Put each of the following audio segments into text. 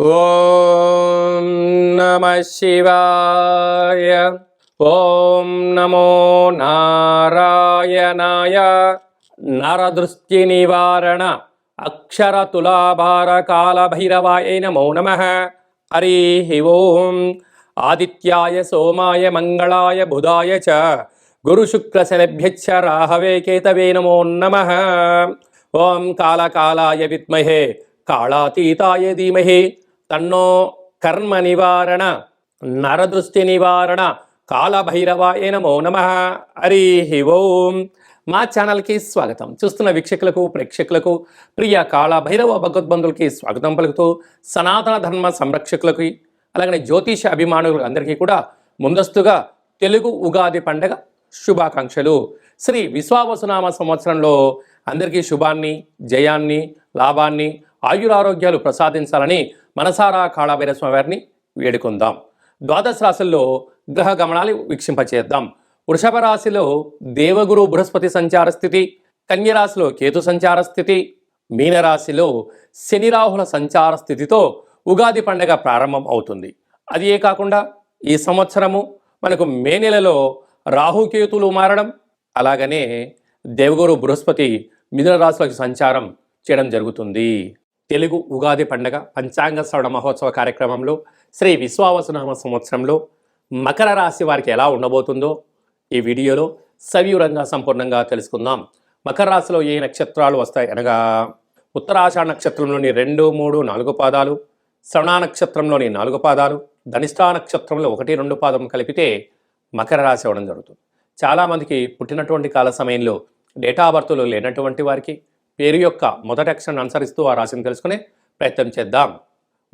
ఓం నమ శివాయ. ఓం నమో నారాయణాయ. నరదృష్టి నివారణ. అక్షర తులాభార కాళభైరవాయ నమో నమ. హరి ఓం. ఆదిత్యాయ సోమాయ మంగళాయ బుధాయ చ. గురుశుక్లశనభ్యచ్చ రాహవే కేతవే నమో నమ. ఓం కాళకాళాయ విద్మహే. కాళాతీతాయ ధీమహి. తన్నో కర్మ నివారణ నరదృష్టి నివారణ కాలభైరవాయ నమో నమ హరి ఓం మా ఛానల్కి స్వాగతం. చూస్తున్న వీక్షకులకు ప్రేక్షకులకు ప్రియ కాళభైరవ భగవద్బంధులకి స్వాగతం పలుకుతూ సనాతన ధర్మ సంరక్షకులకి అలాగనే జ్యోతిష అభిమానులు అందరికీ కూడా ముందస్తుగా తెలుగు ఉగాది పండగ శుభాకాంక్షలు. శ్రీ విశ్వావసునామ సంవత్సరంలో అందరికీ శుభాన్ని జయాన్ని లాభాన్ని ఆయురారోగ్యాలు ప్రసాదించాలని మనసారా కాళాభైర వారిని వేడుకుందాం. ద్వాదశ రాశుల్లో గ్రహ గమనాలు వీక్షింపచేద్దాం. వృషభ రాశిలో దేవగురు బృహస్పతి సంచార స్థితి కన్యరాశిలో కేతు సంచార స్థితి మీనరాశిలో శనిరాహుల సంచార స్థితితో ఉగాది పండగ ప్రారంభం అవుతుంది. అది ఏ కాకుండా ఈ సంవత్సరము మనకు మే నెలలో రాహుకేతులు మారడం అలాగనే దేవగురు బృహస్పతి మిథున రాశులకు సంచారం చేయడం జరుగుతుంది. తెలుగు ఉగాది పండగ పంచాంగ శ్రవణ మహోత్సవ కార్యక్రమంలో శ్రీ విశ్వావసనామ సంవత్సరంలో మకర రాశి వారికి ఎలా ఉండబోతుందో ఈ వీడియోలో సవివరంగా సంపూర్ణంగా తెలుసుకుందాం. మకర రాశిలో ఏ నక్షత్రాలు వస్తాయి అనగా ఉత్తరాషాఢ నక్షత్రంలోని రెండు మూడు నాలుగు పాదాలు శ్రవణ నక్షత్రంలోని నాలుగు పాదాలు ధనిష్టా నక్షత్రంలో ఒకటి రెండు పాదం కలిపితే మకర రాశి అవ్వడం జరుగుతుంది. చాలామందికి పుట్టినటువంటి కాల సమయంలో డేటా బర్త్లు లేనటువంటి వారికి పేరు యొక్క మొదటి అక్షరాన్ని అనుసరిస్తూ ఆ రాశిని తెలుసుకునే ప్రయత్నం చేద్దాం.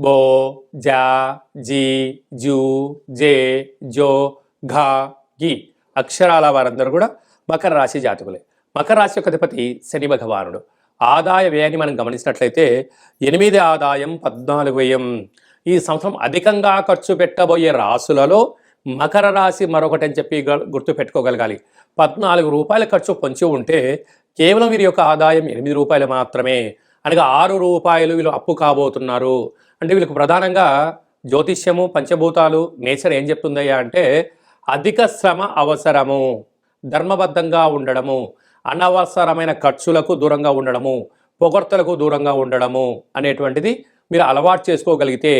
బో జా జీ జూ జే జో ఘా గి అక్షరాల వారందరూ కూడా మకర రాశి జాతకులే. మకర రాశి యొక్క అధిపతి శని భగవానుడు. ఆదాయ వ్యయాన్ని మనం గమనించినట్లయితే ఎనిమిది ఆదాయం పద్నాలుగు వ్యయం. ఈ సంవత్సరం అధికంగా ఖర్చు పెట్టబోయే రాసులలో మకర రాశి మరొకటి అని చెప్పి గుర్తు పెట్టుకోగలగాలి పద్నాలుగు రూపాయల ఖర్చు పొంచి ఉంటే కేవలం వీరి యొక్క ఆదాయం ఎనిమిది రూపాయలు మాత్రమే. అనగా ఆరు రూపాయలు వీళ్ళు అప్పు కాబోతున్నారు. అంటే వీళ్ళకి ప్రధానంగా జ్యోతిష్యము పంచభూతాలు నేచర్ ఏం చెప్తుందయ్యా అంటే అధిక శ్రమ అవసరము ధర్మబద్ధంగా ఉండడము అనవసరమైన ఖర్చులకు దూరంగా ఉండడము పొగడ్తలకు దూరంగా ఉండడము అనేటువంటిది మీరు అలవాటు చేసుకోగలిగితే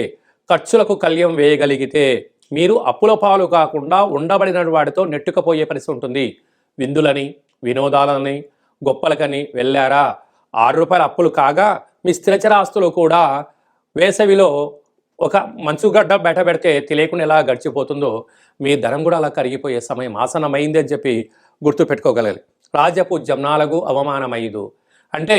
ఖర్చులకు కళ్యం వేయగలిగితే మీరు అప్పుల పాలు కాకుండా ఉండబడిన వాడితో నెట్టుకపోయే పరిస్థితి ఉంటుంది. విందులని వినోదాలని గొప్పలకని వెళ్ళారా? ఆరు రూపాయల అప్పులు కాగా మీ స్థిరచర ఆస్తులు కూడా వేసవిలో ఒక మంచుగడ్డ బయట పెడితే తెలియకుండా ఎలా గడిచిపోతుందో మీ ధనం కూడా అలా కరిగిపోయే సమయం ఆసనమైంది అని చెప్పి గుర్తు రాజపు రాజపూజ్యం నాలుగు అవమానమైదు. అంటే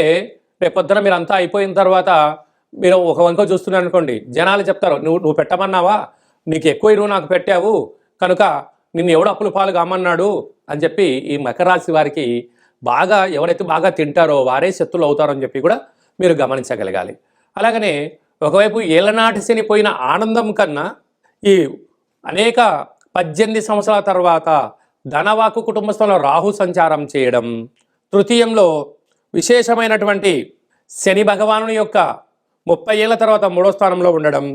రేపొద్దున మీరు అంతా అయిపోయిన తర్వాత మీరు ఒక వంక చూస్తున్నారు అనుకోండి జనాలు చెప్తారు నువ్వు నువ్వు పెట్టమన్నావా? నీకు ఎక్కువ ఇరువు నాకు పెట్టావు. కనుక నిన్ను ఎవడు అప్పులు పాలు కామన్నాడు? అని చెప్పి ఈ మకర రాశి వారికి బాగా ఎవరైతే బాగా తింటారో వారే శత్రులు అవుతారని చెప్పి కూడా మీరు గమనించగలగాలి. అలాగనే ఒకవైపు ఏళ్ళనాటి శని పోయిన ఆనందం కన్నా ఈ అనేక పద్దెనిమిది సంవత్సరాల తర్వాత ధనవాకు కుటుంబస్థంలో రాహు సంచారం చేయడం తృతీయంలో విశేషమైనటువంటి శని భగవానుని యొక్క ముప్పై ఏళ్ళ తర్వాత మూడో స్థానంలో ఉండడం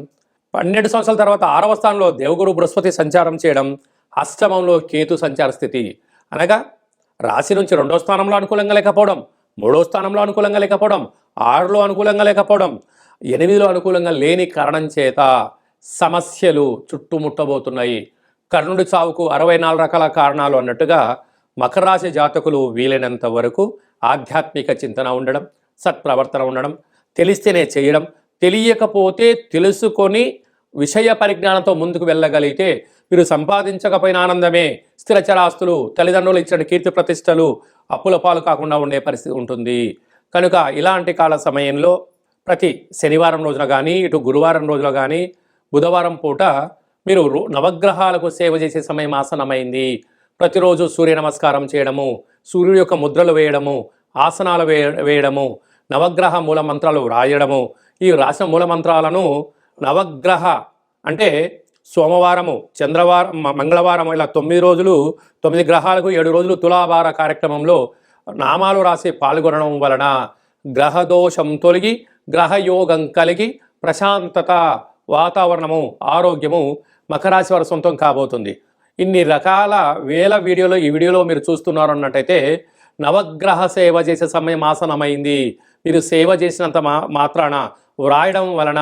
పన్నెండు సంవత్సరాల తర్వాత ఆరవ స్థానంలో దేవగురు బృహస్పతి సంచారం చేయడం అష్టమంలో కేతు సంచార స్థితి అనగా రాశి నుంచి రెండో స్థానంలో అనుకూలంగా లేకపోవడం మూడో స్థానంలో అనుకూలంగా లేకపోవడం ఆరులో అనుకూలంగా లేకపోవడం ఎనిమిదిలో అనుకూలంగా లేని కారణం చేత సమస్యలు చుట్టుముట్టబోతున్నాయి. కర్ణుడి చావుకు అరవై నాలుగు రకాల కారణాలు అన్నట్టుగా మకర రాశి జాతకులు వీలైనంత వరకు ఆధ్యాత్మిక చింతన ఉండడం సత్ప్రవర్తన ఉండడం తెలిస్తేనే చేయడం తెలియకపోతే తెలుసుకొని విషయ పరిజ్ఞానంతో ముందుకు వెళ్ళగలిగితే మీరు సంపాదించకపోయిన ఆనందమే స్థిరచరాస్తులు తల్లిదండ్రులు ఇచ్చిన కీర్తి ప్రతిష్టలు అప్పుల పాలు కాకుండా ఉండే పరిస్థితి ఉంటుంది. కనుక ఇలాంటి కాల సమయంలో ప్రతి శనివారం రోజున కానీ ఇటు గురువారం రోజున కానీ బుధవారం పూట మీరు నవగ్రహాలకు సేవ చేసే సమయం ఆసనమైంది ప్రతిరోజు సూర్య నమస్కారం చేయడము సూర్యుడు యొక్క ముద్రలు వేయడము ఆసనాలు వే వేయడము నవగ్రహ మూల మంత్రాలు వ్రాయడము ఈ రాసిన మూల మంత్రాలను నవగ్రహ అంటే సోమవారము చంద్రవారం మంగళవారం ఇలా తొమ్మిది రోజులు తొమ్మిది గ్రహాలకు ఏడు రోజులు తులాభార కార్యక్రమంలో నామాలు రాసి పాల్గొనడం వలన గ్రహదోషం తొలగి గ్రహయోగం కలిగి ప్రశాంతత వాతావరణము ఆరోగ్యము మకరాశి వారి సొంతం కాబోతుంది. ఇన్ని రకాల వేల వీడియోలు ఈ వీడియోలో మీరు చూస్తున్నారు అన్నట్టయితే నవగ్రహ సేవ చేసే సమయం ఆసనమైంది మీరు సేవ చేసినంత మా మాత్రాన వ్రాయడం వలన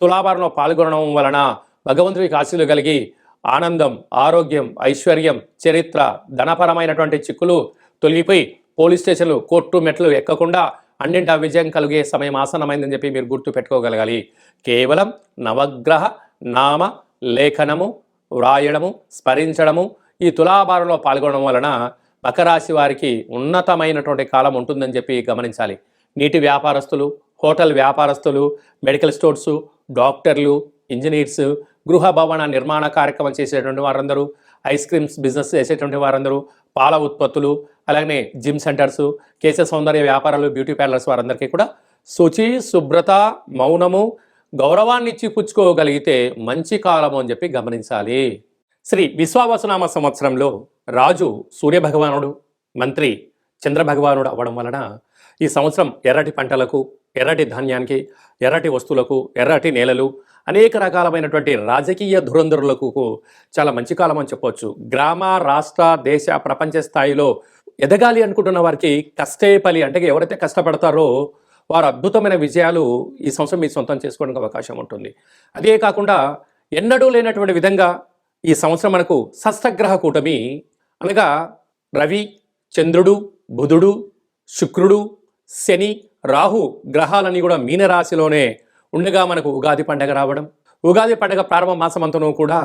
తులాభారంలో పాల్గొనడం వలన భగవంతుడికి కాశీలు కలిగి ఆనందం ఆరోగ్యం ఐశ్వర్యం చరిత్ర ధనపరమైనటువంటి చిక్కులు తొలగిపోయి పోలీస్ స్టేషన్లు కోర్టు మెట్లు ఎక్కకుండా అన్నింటా విజయం కలిగే సమయం ఆసనమైందని చెప్పి మీరు గుర్తు పెట్టుకోగలగాలి. కేవలం నవగ్రహ నామ లేఖనము వ్రాయడము స్మరించడము ఈ తులాభారంలో పాల్గొనడం వలన మకరాశి వారికి ఉన్నతమైనటువంటి కాలం ఉంటుందని చెప్పి గమనించాలి. నీటి వ్యాపారస్తులు హోటల్ వ్యాపారస్తులు మెడికల్ స్టోర్సు డాక్టర్లు ఇంజనీర్స్ గృహ భవన నిర్మాణ కార్యక్రమం చేసేటువంటి వారందరూ ఐస్ క్రీమ్స్ బిజినెస్ చేసేటువంటి వారందరూ పాల ఉత్పత్తులు అలాగనే జిమ్ సెంటర్స్ కేశ సౌందర్య వ్యాపారాలు బ్యూటీ పార్లర్స్ వారందరికీ కూడా శుచి శుభ్రత మౌనము గౌరవాన్ని ఇచ్చి పుచ్చుకోగలిగితే మంచి కాలము అని చెప్పి గమనించాలి. శ్రీ విశ్వావసనామ సంవత్సరంలో రాజు సూర్యభగవానుడు మంత్రి చంద్రభగవానుడు అవ్వడం వలన ఈ సంవత్సరం ఎర్రటి పంటలకు ఎర్రటి ధాన్యానికి ఎర్రటి వస్తువులకు ఎర్రటి నేలలు అనేక రకాలమైనటువంటి రాజకీయ ధురంధరులకు చాలా మంచి కాలం అని చెప్పవచ్చు గ్రామ రాష్ట్ర దేశ ప్రపంచ స్థాయిలో ఎదగాలి అనుకుంటున్న వారికి కష్టే పలి అంటే ఎవరైతే కష్టపడతారో వారు అద్భుతమైన విజయాలు ఈ సంవత్సరం మీరు సొంతం చేసుకోవడానికి అవకాశం ఉంటుంది. అదే కాకుండా ఎన్నడూ లేనటువంటి విధంగా ఈ సంవత్సరం మనకు షష్టగ్రహ కూటమి అనగా రవి చంద్రుడు బుధుడు శుక్రుడు శని రాహు గ్రహాలన్నీ కూడా మీనరాశిలోనే ఉండగా మనకు ఉగాది పండగ రావడం ఉగాది పండగ ప్రారంభ మాసమంతను కూడా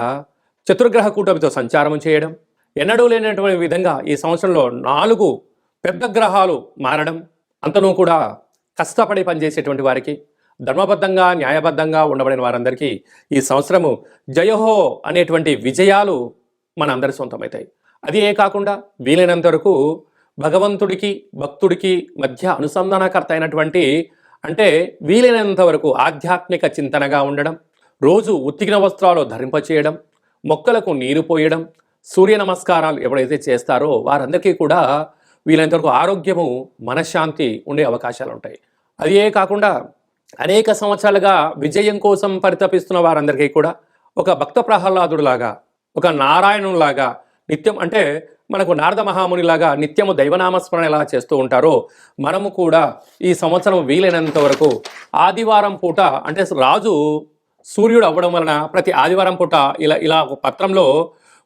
చతుర్గ్రహ కూటమితో సంచారం చేయడం ఎన్నడూ లేనటువంటి విధంగా ఈ సంవత్సరంలో నాలుగు పెద్ద గ్రహాలు మారడం అంతనూ కూడా కష్టపడి పనిచేసేటువంటి వారికి ధర్మబద్ధంగా న్యాయబద్ధంగా ఉండబడిన వారందరికీ ఈ సంవత్సరము జయహో అనేటువంటి విజయాలు మన అందరి సొంతమవుతాయి అది ఏ కాకుండా వీలైనంత వరకు భగవంతుడికి భక్తుడికి మధ్య అనుసంధానకర్త అయినటువంటి అంటే వీలైనంత వరకు ఆధ్యాత్మిక చింతనగా ఉండడం రోజు ఉత్తిగిన వస్త్రాలు ధరింపచేయడం మొక్కలకు నీరు పోయడం సూర్య నమస్కారాలు ఎవరైతే చేస్తారో వారందరికీ కూడా వీలైనంత వరకు ఆరోగ్యము మనశ్శాంతి ఉండే అవకాశాలు ఉంటాయి అదే కాకుండా అనేక సంవత్సరాలుగా విజయం కోసం పరితపిస్తున్న వారందరికీ కూడా ఒక భక్త ప్రహ్లాదుడిలాగా ఒక నారాయణులాగా నిత్యం అంటే మనకు నారద మహామునిలాగా నిత్యము దైవనామస్మరణ ఎలా చేస్తూ ఉంటారో మనము కూడా ఈ సంవత్సరం వీలైనంత వరకు ఆదివారం పూట అంటే రాజు సూర్యుడు అవ్వడం వలన ప్రతి ఆదివారం పూట ఇలా ఇలా ఒక పత్రంలో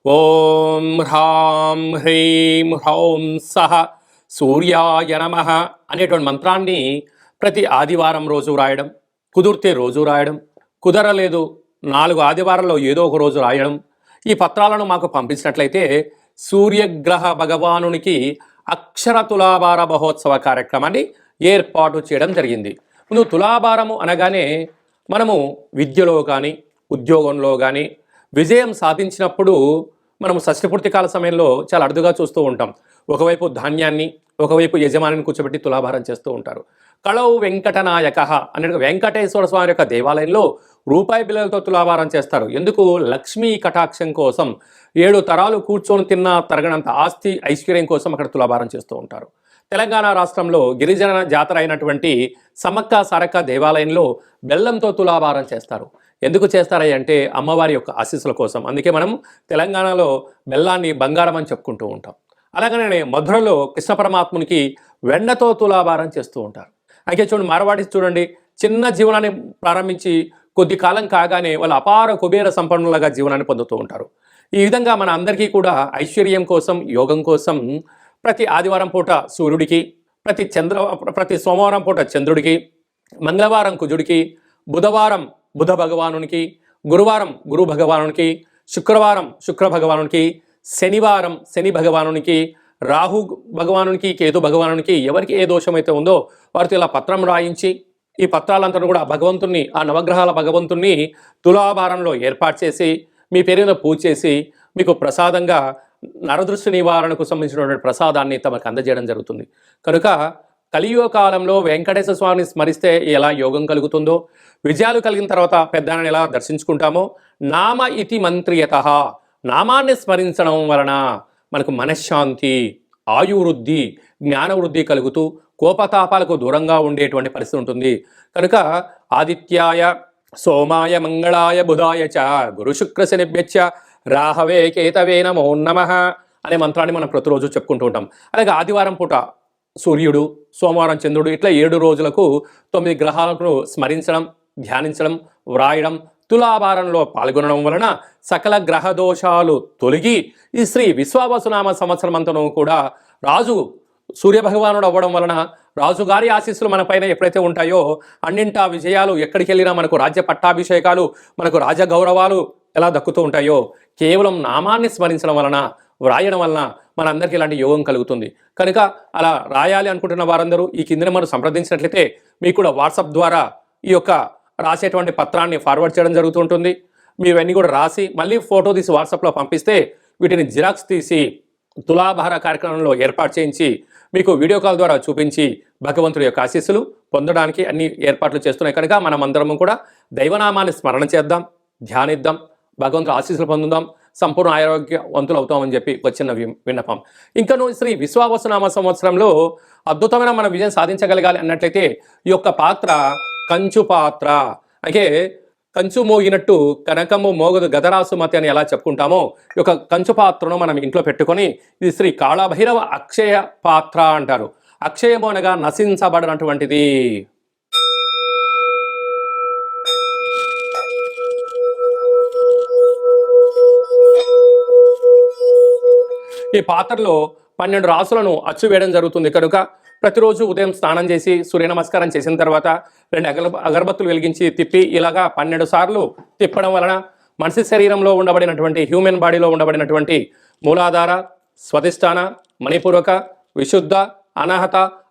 ఓం హ్రాం హ్రీం హ్రౌం సహ సూర్యాయ నమ అనేటువంటి మంత్రాన్ని ప్రతి ఆదివారం రోజు రాయడం కుదిరితే రోజు రాయడం కుదరలేదు నాలుగు ఆదివారాల్లో ఏదో ఒక రోజు రాయడం ఈ పత్రాలను మాకు పంపించినట్లయితే సూర్యగ్రహ భగవానునికి అక్షర తులాభార మహోత్సవ కార్యక్రమాన్ని ఏర్పాటు చేయడం జరిగింది. ముందు తులాభారము అనగానే మనము విద్యలో కానీ ఉద్యోగంలో కానీ విజయం సాధించినప్పుడు మనము షష్ఠపూర్తి కాల సమయంలో చాలా అరుదుగా చూస్తూ ఉంటాం. ఒకవైపు ధాన్యాన్ని ఒకవైపు యజమానిని కూర్చోబెట్టి తులాభారం చేస్తూ ఉంటారు. కళవు వెంకటనాయక అనే వెంకటేశ్వర స్వామి యొక్క దేవాలయంలో రూపాయి బిల్లలతో తులాభారం చేస్తారు. ఎందుకు? లక్ష్మీ కటాక్షం కోసం ఏడు తరాలు కూర్చొని తిన్న తరగనంత ఆస్తి ఐశ్వర్యం కోసం అక్కడ తులాభారం చేస్తూ ఉంటారు. తెలంగాణ రాష్ట్రంలో గిరిజన జాతర అయినటువంటి సమక్క సారక్క దేవాలయంలో బెల్లంతో తులాభారం చేస్తారు. ఎందుకు చేస్తారయ్య అంటే అమ్మవారి యొక్క ఆశీస్సుల కోసం. అందుకే మనం తెలంగాణలో బెల్లాన్ని బంగారం అని చెప్పుకుంటూ ఉంటాం. అలాగనే మధురలో కృష్ణ పరమాత్మునికి వెన్నతో తులాభారం చేస్తూ ఉంటారు. అయితే చూడండి మార్వాడి చూడండి చిన్న జీవనాన్ని ప్రారంభించి కొద్ది కాలం కాగానే వాళ్ళు అపార కుబేర సంపన్నులుగా జీవనాన్ని పొందుతూ ఉంటారు. ఈ విధంగా మన అందరికీ కూడా ఐశ్వర్యం కోసం యోగం కోసం ప్రతి ఆదివారం పూట సూర్యుడికి ప్రతి చంద్ర ప్రతి సోమవారం పూట చంద్రుడికి మంగళవారం కుజుడికి బుధవారం బుధ భగవానునికి గురువారం గురు భగవానునికి శుక్రవారం శుక్ర భగవానునికి శనివారం శని భగవానునికి రాహు భగవానునికి కేతు భగవానునికి ఎవరికి ఏ దోషమైతే ఉందో వారితో ఇలా పత్రం రాయించి ఈ పత్రాలంతా కూడా భగవంతుణ్ణి ఆ నవగ్రహాల భగవంతుణ్ణి తులాభారంలో ఏర్పాటు చేసి మీ పేరున పూజ చేసి మీకు ప్రసాదంగా నరదృష్టి నివారణకు సంబంధించినటువంటి ప్రసాదాన్ని తమకు అందజేయడం జరుగుతుంది. కనుక కలియుగ కాలంలో వెంకటేశ్వర స్వామిని స్మరిస్తే ఎలా యోగం కలుగుతుందో విజయాలు కలిగిన తర్వాత పెద్దాన్ని ఎలా దర్శించుకుంటామో నామ ఇతి మంత్రియత నామాన్ని స్మరించడం వలన మనకు మనశ్శాంతి ఆయువృద్ధి జ్ఞానవృద్ధి కలుగుతూ కోపతాపాలకు దూరంగా ఉండేటువంటి పరిస్థితి ఉంటుంది. కనుక ఆదిత్యాయ సోమాయ మంగళాయ బుధాయ చ గురు శుక్ర శనిభ్యచ్చ రాహవే కేతవే నమో నమ అనే మంత్రాన్ని మనం ప్రతిరోజు చెప్పుకుంటూ ఉంటాం. అలాగే ఆదివారం పూట సూర్యుడు సోమవారం చంద్రుడు ఇట్లా ఏడు రోజులకు తొమ్మిది గ్రహాలను స్మరించడం ధ్యానించడం వ్రాయడం తులాభారంలో పాల్గొనడం వలన సకల గ్రహ దోషాలు తొలగి ఈ శ్రీ విశ్వావసునామ సంవత్సరం అంతను కూడా రాజు సూర్యభగవానుడు అవ్వడం వలన రాజుగారి ఆశీస్సులు మన పైన ఎప్పుడైతే ఉంటాయో అన్నింటా విజయాలు ఎక్కడికి వెళ్ళినా మనకు రాజ్య పట్టాభిషేకాలు మనకు రాజ గౌరవాలు ఎలా దక్కుతూ ఉంటాయో కేవలం నామాన్ని స్మరించడం వలన వ్రాయడం వలన మనందరికీ ఇలాంటి యోగం కలుగుతుంది. కనుక అలా రాయాలి అనుకుంటున్న వారందరూ ఈ కింద మనం సంప్రదించినట్లయితే మీకు కూడా వాట్సాప్ ద్వారా ఈ యొక్క రాసేటువంటి పత్రాన్ని ఫార్వర్డ్ చేయడం జరుగుతుంటుంది మీవన్నీ కూడా రాసి మళ్ళీ ఫోటో తీసి వాట్సాప్లో పంపిస్తే వీటిని జిరాక్స్ తీసి తులాభార కార్యక్రమంలో ఏర్పాటు చేయించి మీకు వీడియో కాల్ ద్వారా చూపించి భగవంతుడి యొక్క ఆశీస్సులు పొందడానికి అన్ని ఏర్పాట్లు చేస్తున్నాయి. కనుక మనం అందరము కూడా దైవనామాన్ని స్మరణ చేద్దాం ధ్యానిద్దాం భగవంతుడు ఆశీస్సులు పొందుదాం సంపూర్ణ ఆరోగ్యవంతులు అవుతామని చెప్పి వచ్చిన వి- విన్నపం. ఇంకను శ్రీ విశ్వావసనామ సంవత్సరంలో అద్భుతమైన మన విజయం సాధించగలగాలి అన్నట్లయితే ఈ యొక్క పాత్ర కంచు పాత్ర. అంటే కంచు మోగినట్టు కనకము మోగదు గదరాసుమతి అని ఎలా చెప్పుకుంటామో ఈ యొక్క కంచు పాత్రను మనం ఇంట్లో పెట్టుకొని ఇది శ్రీ కాళభైరవ అక్షయ పాత్ర అంటారు. అక్షయము అనగా నశించబడినటువంటిది. ఈ పాత్రలో పన్నెండు రాసులను అచ్చు వేయడం జరుగుతుంది కనుక ప్రతిరోజు ఉదయం స్నానం చేసి సూర్య నమస్కారం చేసిన తర్వాత రెండు అగల అగరబత్తులు వెలిగించి తిప్పి ఇలాగా పన్నెండు సార్లు తిప్పడం వలన మనిషి శరీరంలో ఉండబడినటువంటి హ్యూమన్ బాడీలో ఉండబడినటువంటి మూలాధార స్వధిష్టాన మణిపూర్వక విశుద్ధ అనాహత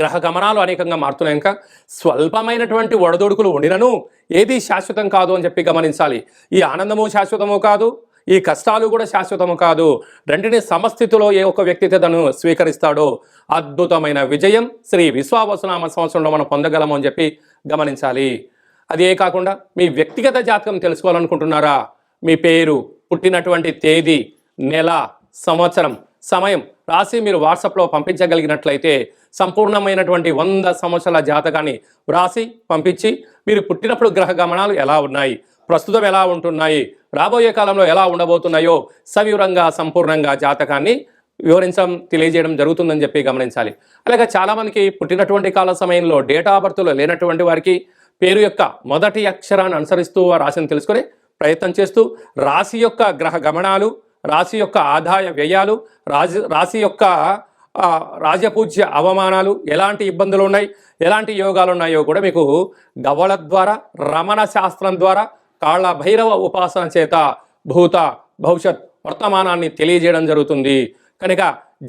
గ్రహ గమనాలు అనేకంగా మారుతున్నాయి. ఇంకా స్వల్పమైనటువంటి ఒడదొడుకులు ఉండినను ఏది శాశ్వతం కాదు అని చెప్పి గమనించాలి. ఈ ఆనందము శాశ్వతము కాదు ఈ కష్టాలు కూడా శాశ్వతము కాదు. రెండిని సమస్థితిలో ఏ ఒక్క వ్యక్తి తను స్వీకరిస్తాడో అద్భుతమైన విజయం శ్రీ విశ్వావసునామ సంవత్సరంలో మనం పొందగలము అని చెప్పి గమనించాలి. అదే కాకుండా మీ వ్యక్తిగత జాతకం తెలుసుకోవాలనుకుంటున్నారా? మీ పేరు పుట్టినటువంటి తేదీ నెల సంవత్సరం సమయం రాసి మీరు వాట్సాప్లో పంపించగలిగినట్లయితే సంపూర్ణమైనటువంటి వంద సంవత్సరాల జాతకాన్ని వ్రాసి పంపించి మీరు పుట్టినప్పుడు గ్రహ గమనాలు ఎలా ఉన్నాయి ప్రస్తుతం ఎలా ఉంటున్నాయి రాబోయే కాలంలో ఎలా ఉండబోతున్నాయో సవివరంగా సంపూర్ణంగా జాతకాన్ని వివరించడం తెలియజేయడం జరుగుతుందని చెప్పి గమనించాలి. అలాగే చాలామందికి పుట్టినటువంటి కాల సమయంలో డేటా ఆఫ్ బర్త్లో లేనటువంటి వారికి పేరు యొక్క మొదటి అక్షరాన్ని అనుసరిస్తూ ఆ రాశిని తెలుసుకొని ప్రయత్నం చేస్తూ రాశి యొక్క గ్రహ గమనాలు రాశి యొక్క ఆదాయ వ్యయాలు రాజు రాశి యొక్క రాజపూజ్య అవమానాలు ఎలాంటి ఇబ్బందులు ఉన్నాయి ఎలాంటి యోగాలు ఉన్నాయో కూడా మీకు గవళ ద్వారా రమణ శాస్త్రం ద్వారా కాళ్ళ భైరవ ఉపాసన చేత భూత భవిష్యత్ వర్తమానాన్ని తెలియజేయడం జరుగుతుంది. కనుక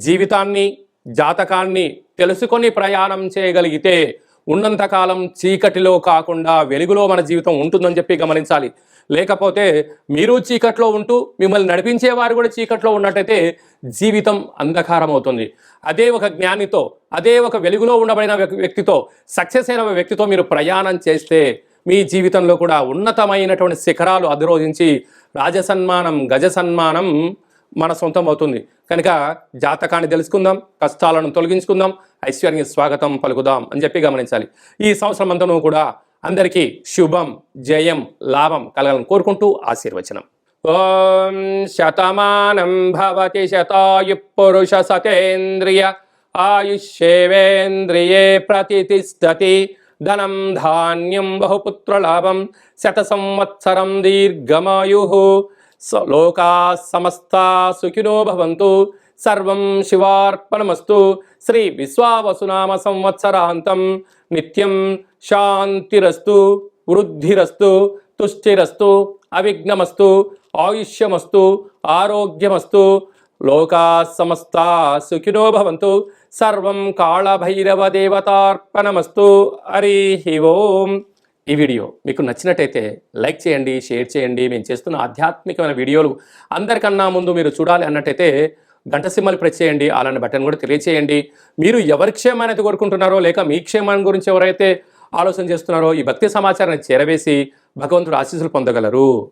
జీవితాన్ని జాతకాన్ని తెలుసుకొని ప్రయాణం చేయగలిగితే ఉన్నంతకాలం చీకటిలో కాకుండా వెలుగులో మన జీవితం ఉంటుందని చెప్పి గమనించాలి. లేకపోతే మీరు చీకట్లో ఉంటూ మిమ్మల్ని నడిపించేవారు కూడా చీకట్లో ఉన్నట్టయితే జీవితం అంధకారం అవుతుంది అదే ఒక జ్ఞానితో అదే ఒక వెలుగులో ఉండబడిన వ్యక్- వ్యక్తితో సక్సెస్ అయిన వ్యక్తితో మీరు ప్రయాణం చేస్తే మీ జీవితంలో కూడా ఉన్నతమైనటువంటి శిఖరాలు అధిరోధించి రాజసన్మానం గజ సన్మానం మన సొంతం అవుతుంది కనుక జాతకాన్ని తెలుసుకుందాం కష్టాలను తొలగించుకుందాం ఐశ్వర్య స్వాగతం పలుకుదాం అని చెప్పి గమనించాలి. ఈ సంవత్సరం అంతను కూడా అందరికీ శుభం జయం లాభం కలగాలని కోరుకుంటూ ఆశీర్వచనం. ఓం శతమానం భవతి శతాయు పురుష సతేంద్రియ ఆయుష్యేవేంద్రియే ప్రతిష్టతి ధనం ధాన్యం బహుపుత్రలాభం శత సంవత్సరం దీర్ఘమాయు. లోకా సమస్త సుఖినో భవంతు. సర్వం శివార్పణమస్తు. శ్రీ విశ్వావసునామ సంవత్సరాంతం. నిత్యం శాంతిరస్తు వృద్ధిరస్తు తుష్టిరస్తు అవిఘ్నమస్తు ఆయుష్యమస్తు ఆరోగ్యమస్తు. లోకా సమస్తా సుఖినో భవంతు. సర్వం కాళభైరవ దేవతార్పణమస్తు హరి ఓం. ఈ వీడియో మీకు నచ్చినట్టయితే లైక్ చేయండి షేర్ చేయండి. మేము చేస్తున్న ఆధ్యాత్మికమైన వీడియోలు అందరికన్నా ముందు మీరు చూడాలి అన్నట్టయితే గంట సింబల్ ప్రెస్ చేయండి అలాంటి బటన్ కూడా తెలియచేయండి. మీరు ఎవరి క్షేమాన్ని కోరుకుంటున్నారో లేక మీ క్షేమాన్ని గురించి ఎవరైతే ఆలోచన చేస్తున్నారో ఈ భక్తి సమాచారాన్ని చేరవేసి భగవంతుడు ఆశీస్సులు పొందగలరు.